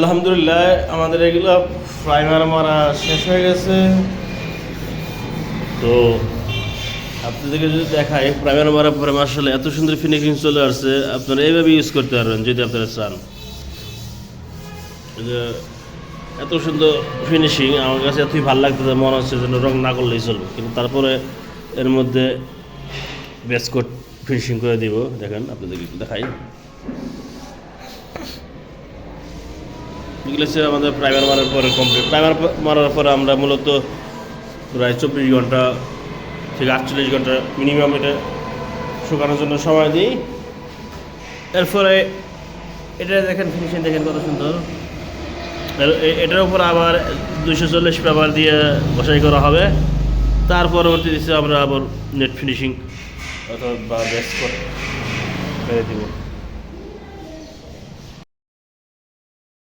আলহামদুলিল্লাহ, আমাদের এগুলো প্রাইমার মারা শেষ হয়ে গেছে। তো আপনাদেরকে যদি দেখাই প্রাইমার মারার পরে আসলে এত সুন্দর ফিনিশিং চলে আসছে, আপনারা এইভাবে ইউজ করতে পারবেন যদি আপনারা চান। যে এত সুন্দর ফিনিশিং আমার কাছে এতই ভালো লাগতেছে, মনে হচ্ছে যেন রং না করলেই চলবে। কিন্তু তারপরে এর মধ্যে বেসকোট ফিনিশিং করে দিব। দেখেন, আপনাদেরকে দেখাই। এগুলো হচ্ছে আমাদের প্রাইমার মারার পরে কমপ্লিট প্রাইমার মারার পরে আমরা মূলত প্রায় চব্বিশ ঘণ্টা থেকে আটচল্লিশ ঘণ্টা মিনিমাম এটা শুকানোর জন্য সময় দিই। এরপরে এটা দেখেন ফিনিশিং দেখেন কত সুন্দর। এটার উপর আবার দুইশো চল্লিশ পেপার দিয়ে বসাই করা হবে। তার পরবর্তীতে আমরা আবার নেট ফিনিশিং অথবা বেস করে দিব।